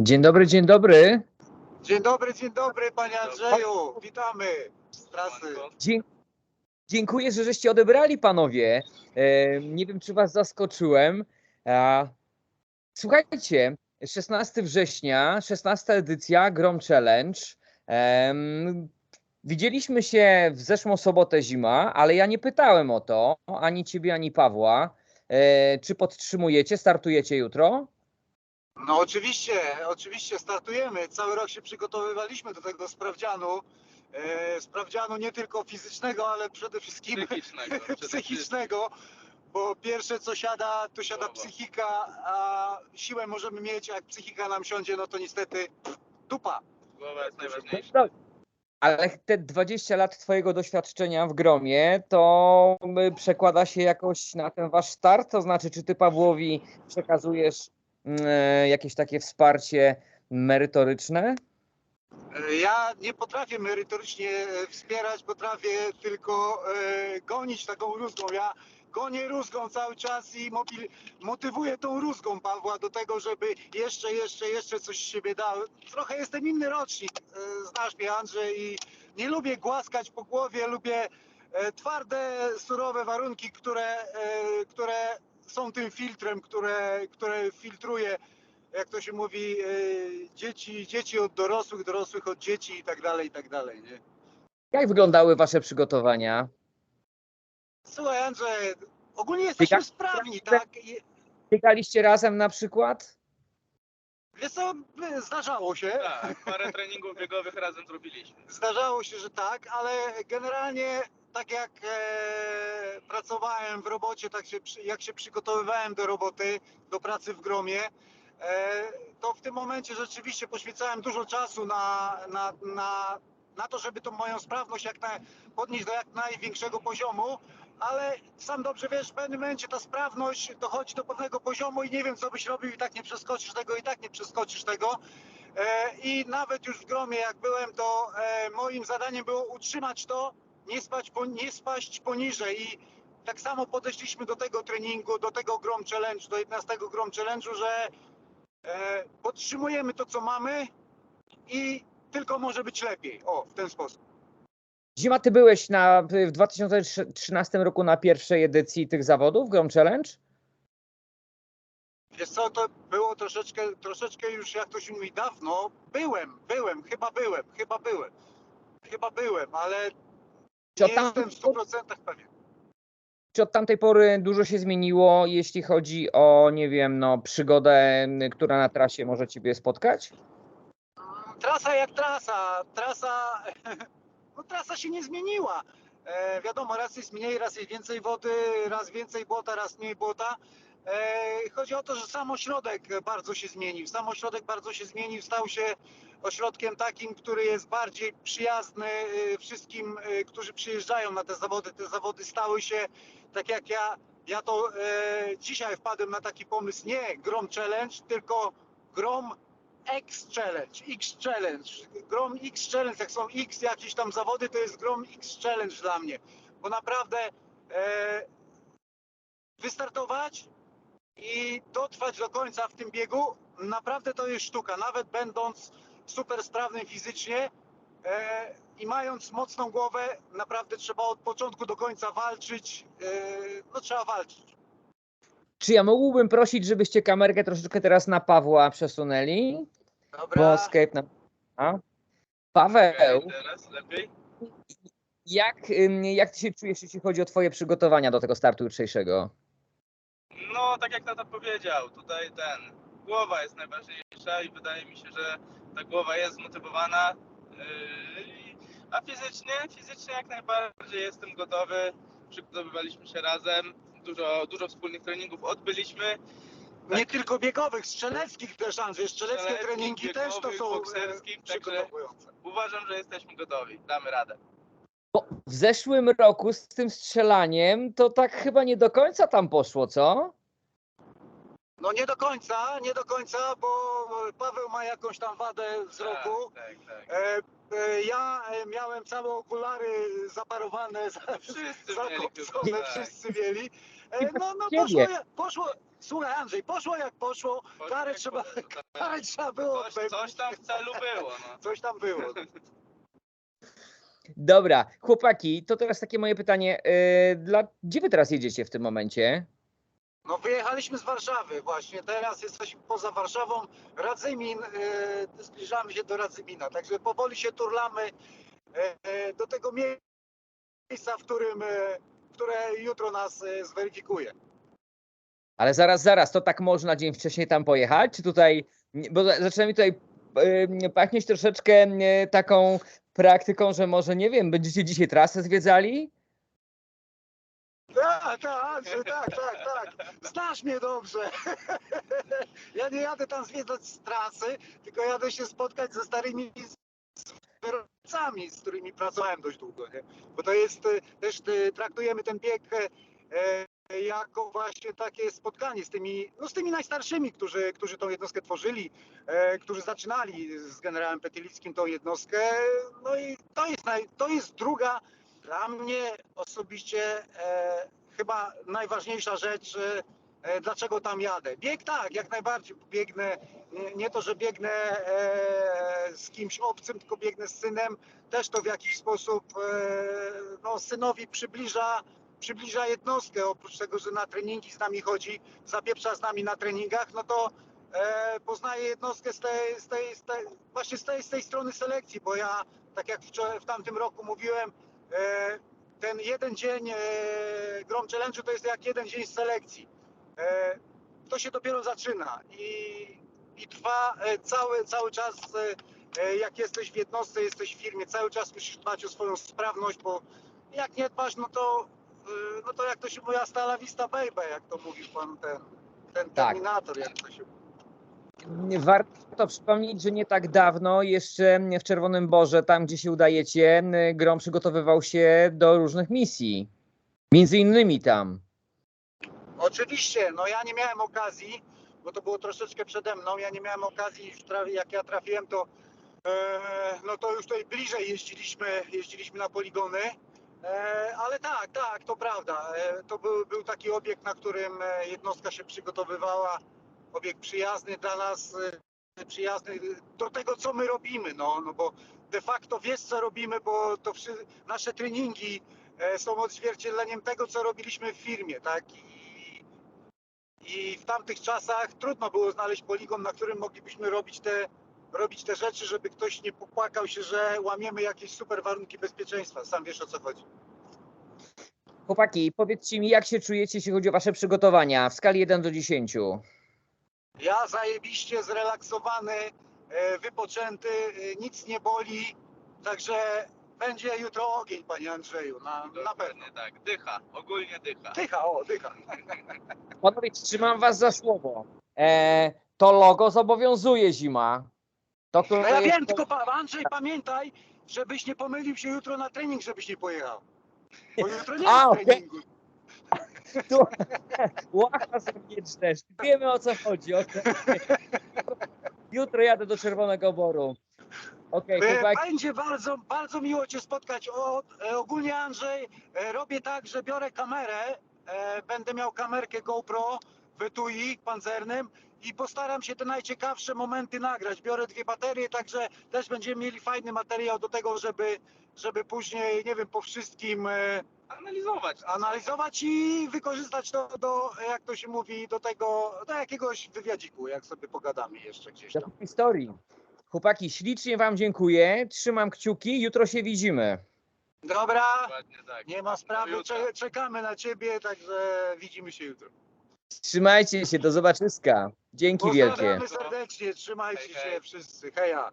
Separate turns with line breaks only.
Dzień dobry, dzień dobry.
Dzień dobry, dzień dobry panie Andrzeju. Witamy z trasy.
Dzie- dziękuję, że żeście odebrali panowie. E, nie wiem, czy was zaskoczyłem. A, słuchajcie, 16 września, 16 edycja Grom Challenge. Em, widzieliśmy się w zeszłą sobotę zima, ale ja nie pytałem o to, ani ciebie, ani Pawła. E, czy podtrzymujecie, startujecie jutro?
No oczywiście, oczywiście startujemy. Cały rok się przygotowywaliśmy do tego sprawdzianu. E, sprawdzianu nie tylko fizycznego, ale przede wszystkim
psychicznego. przede
psychicznego. Bo pierwsze co siada, to siada
Głowa.
psychika, a siłę możemy mieć, a jak psychika nam siądzie, no to niestety dupa.
Głowa jest najważniejsza.
No, Ale te 20 lat Twojego doświadczenia w gromie, to przekłada się jakoś na ten Wasz start? To znaczy, czy Ty Pawłowi przekazujesz jakieś takie wsparcie merytoryczne?
E, Ja nie potrafię merytorycznie e, wspierać, potrafię tylko e, gonić taką rózgą. Ja gonię rózgą cały czas i mobil, motywuję tą rózgą Pawła do tego, żeby jeszcze, jeszcze, jeszcze coś z siebie dał. Trochę jestem inny rocznik, e, znasz mnie Andrzej i nie lubię głaskać po głowie, lubię e, twarde, surowe warunki, które, e, które są tym filtrem, które, które filtruje jak to się mówi, e, dzieci, dzieci od dorosłych, dorosłych od dzieci i tak dalej, i tak dalej, nie?
Jak wyglądały Wasze przygotowania?
Słuchaj Andrzej, ogólnie jesteśmy
Biega-
sprawni, tak?
Biegaliście razem na przykład?
Wiesz co, zdarzało się,
Tak, parę treningów biegowych razem zrobiliśmy.
zdarzało się, że tak, ale generalnie tak jak e, pracowałem w robocie, tak się, jak się przygotowywałem do roboty, do pracy w gromie, e, to w tym momencie rzeczywiście poświęcałem dużo czasu na, na, na, na to, żeby tą moją sprawność jak na, podnieść do jak największego poziomu, ale sam dobrze wiesz, w pewnym momencie ta sprawność dochodzi do pewnego poziomu i nie wiem, co byś robił i tak nie przeskoczysz tego, i tak nie przeskoczysz tego. E, I nawet już w gromie, jak byłem, to e, moim zadaniem było utrzymać to, nie, spać, po- nie spaść poniżej. I tak samo podeszliśmy do tego treningu, do tego Grom Challenge, do 11 Grom Challenge'u, że e, podtrzymujemy to, co mamy i tylko może być lepiej. O, w ten sposób.
Zima, Ty byłeś na, w 2013 roku na pierwszej edycji tych zawodów Grom Challenge?
Wiesz co, to było troszeczkę, troszeczkę już, jak to się mówi, dawno. Byłem, byłem, chyba byłem, chyba byłem. Chyba byłem, ale
Czy
nie
tam,
jestem w 100% pewien.
czy od tamtej pory dużo się zmieniło, jeśli chodzi o, nie wiem, no, przygodę, która na trasie może Ciebie spotkać?
Trasa jak trasa, trasa, no trasa się nie zmieniła. E, wiadomo, raz jest mniej, raz jest więcej wody, raz więcej błota, raz mniej błota. Chodzi o to, że sam ośrodek bardzo się zmienił. Sam ośrodek bardzo się zmienił, stał się ośrodkiem takim, który jest bardziej przyjazny e, wszystkim, e, którzy przyjeżdżają na te zawody. Te zawody stały się, tak jak ja, ja to e, dzisiaj wpadłem na taki pomysł, nie Grom Challenge, tylko Grom X Challenge, X Challenge, Grom X Challenge, jak są X jakieś tam zawody, to jest Grom X Challenge dla mnie, bo naprawdę e, wystartować i dotrwać do końca w tym biegu, naprawdę to jest sztuka, nawet będąc super sprawnym fizycznie e, i mając mocną głowę, naprawdę trzeba od początku do końca walczyć, e, no trzeba walczyć.
Czy ja mógłbym prosić, żebyście kamerkę troszeczkę teraz na Pawła przesunęli? Bo
Dobra,
Skype na... A? Paweł,
teraz lepiej?
jak, jak ty się czujesz, jeśli chodzi o twoje przygotowania do tego startu jutrzejszego?
No, tak jak tata powiedział, tutaj ten, głowa jest najważniejsza i wydaje mi się, że ta głowa jest zmotywowana. Yy, a fizycznie, fizycznie jak najbardziej jestem gotowy. Przygotowywaliśmy się razem, dużo, dużo wspólnych treningów odbyliśmy.
nie tylko biegowych, strzeleckich też, Andrzej, strzeleckie
Strzeleckich,
treningi też to są e,
bokserskich, także-. Uważam, że jesteśmy gotowi, damy radę.
Bo w zeszłym roku z tym strzelaniem to tak chyba nie do końca tam poszło, co?
No nie do końca, nie do końca, bo Paweł ma jakąś tam wadę wzroku.
Tak, tak, tak.
E, e, ja e, miałem całe okulary zaparowane, za,
Wszyscy mieli
zakopcone,
chyba, tak.
wszyscy mieli. E, no, no poszło, poszło, słuchaj Andrzej, poszło jak poszło,
Poszło
karę
jak
trzeba,
poszło, tak.
karę trzeba było
Coś, coś tam w celu było, no.
Coś tam było.
Dobra, chłopaki, to teraz takie moje pytanie. e, Dla... Gdzie wy teraz jedziecie w tym momencie?
No wyjechaliśmy z Warszawy właśnie, teraz jesteśmy poza Warszawą, Radzymin, e, zbliżamy się do Radzymina, także powoli się turlamy e, e, do tego miejsca, w którym, e, które jutro nas e, zweryfikuje.
Ale zaraz, zaraz, to tak można dzień wcześniej tam pojechać? Czy tutaj, bo za- zaczyna mi tutaj e, pachnieć troszeczkę taką praktyką, że może, nie wiem, będziecie dzisiaj trasę zwiedzali?
Tak, tak, Andrzej, tak, tak, tak. Znasz mnie dobrze. Ja nie jadę tam zwiedzać z trasy, tylko jadę się spotkać ze starymi wyrobcami, z którymi pracowałem dość długo. Nie? Bo to jest e, też e, traktujemy ten bieg e, e, jako właśnie takie spotkanie z tymi, no z tymi najstarszymi, którzy, którzy tą jednostkę tworzyli, e, którzy zaczynali z generałem Petylickim tą jednostkę. No i to jest, naj, to jest druga dla mnie osobiście e, chyba najważniejsza rzecz, e, dlaczego tam jadę. Bieg tak, jak najbardziej biegnę, nie, nie to, że biegnę e, z kimś obcym, tylko biegnę z synem, też to w jakiś sposób e, no, synowi przybliża, przybliża jednostkę, oprócz tego, że na treningi z nami chodzi, zapieprza z nami na treningach, no to e, poznaje jednostkę z tej, z tej, z tej, właśnie z tej, z tej strony selekcji, bo ja, tak jak wczoraj, w tamtym roku mówiłem, ten jeden dzień e, Grom Challenge'u to jest jak jeden dzień selekcji. E, To się dopiero zaczyna i, i trwa e, cały, cały czas, e, e, jak jesteś w jednostce, jesteś w firmie, cały czas musisz dbać o swoją sprawność, bo jak nie dbasz, no to, e, no to jak to się mówi, hasta la vista baby, jak to mówił pan ten, ten
Tak.
Terminator, jak to się
Warto przypomnieć, że nie tak dawno, jeszcze w Czerwonym Borze, tam gdzie się udajecie, Grom przygotowywał się do różnych misji. Między innymi tam.
Oczywiście, no ja nie miałem okazji, bo to było troszeczkę przede mną, ja nie miałem okazji, jak ja trafiłem, to e, no to już tutaj bliżej jeździliśmy, jeździliśmy na poligony, e, ale tak, tak, to prawda, e, to był, był taki obiekt, na którym e, jednostka się przygotowywała, obiekt przyjazny dla nas, e, przyjazny do tego, co my robimy, no, no bo de facto wiesz, co robimy, bo to wszy- nasze treningi e, są odzwierciedleniem tego, co robiliśmy w firmie, tak, i i w tamtych czasach trudno było znaleźć poligon, na którym moglibyśmy robić te, robić te rzeczy, żeby ktoś nie popłakał się, że łamiemy jakieś super warunki bezpieczeństwa. Sam wiesz o co chodzi.
Chłopaki, powiedzcie mi, jak się czujecie, jeśli chodzi o wasze przygotowania w skali 1 do 10?
Ja zajebiście zrelaksowany, e, wypoczęty, e, nic nie boli, także będzie jutro ogień, panie Andrzeju, na, na pewno.
Tak. Dycha, ogólnie dycha.
Dycha, o, dycha.
Panowie, trzymam was za słowo. E, to logo zobowiązuje zima. To, które
No ja
jest-
wiem, tylko pa, Andrzej, pamiętaj, żebyś nie pomylił się jutro na trening, żebyś nie pojechał. Bo jutro nie
A,
ma
okej.
treningu.
Łacha sobie drzesz. Wiemy o co chodzi. okej. Jutro jadę do Czerwonego Boru. Okej,
E. Będzie bardzo, bardzo miło Cię spotkać. O, e, ogólnie Andrzej, e, robię tak, że biorę kamerę, będę miał kamerkę GoPro w etui pancernym i postaram się te najciekawsze momenty nagrać. Biorę dwie baterie, także też będziemy mieli fajny materiał do tego, żeby, żeby później, nie wiem, po wszystkim e,
Analizować.
analizować i wykorzystać to do, jak to się mówi, do tego, do jakiegoś wywiadziku, jak sobie pogadamy jeszcze gdzieś
Do
tam.
historii. Chłopaki, ślicznie wam dziękuję. Trzymam kciuki. Jutro się widzimy.
Dobra.
Tak.
Nie ma sprawy,
Do
czekamy na ciebie, także widzimy się jutro.
Trzymajcie się, do zobaczyska. Dzięki wielkie.
Pozdrawiamy serdecznie, trzymajcie
Hej, hej.
się wszyscy. Heja.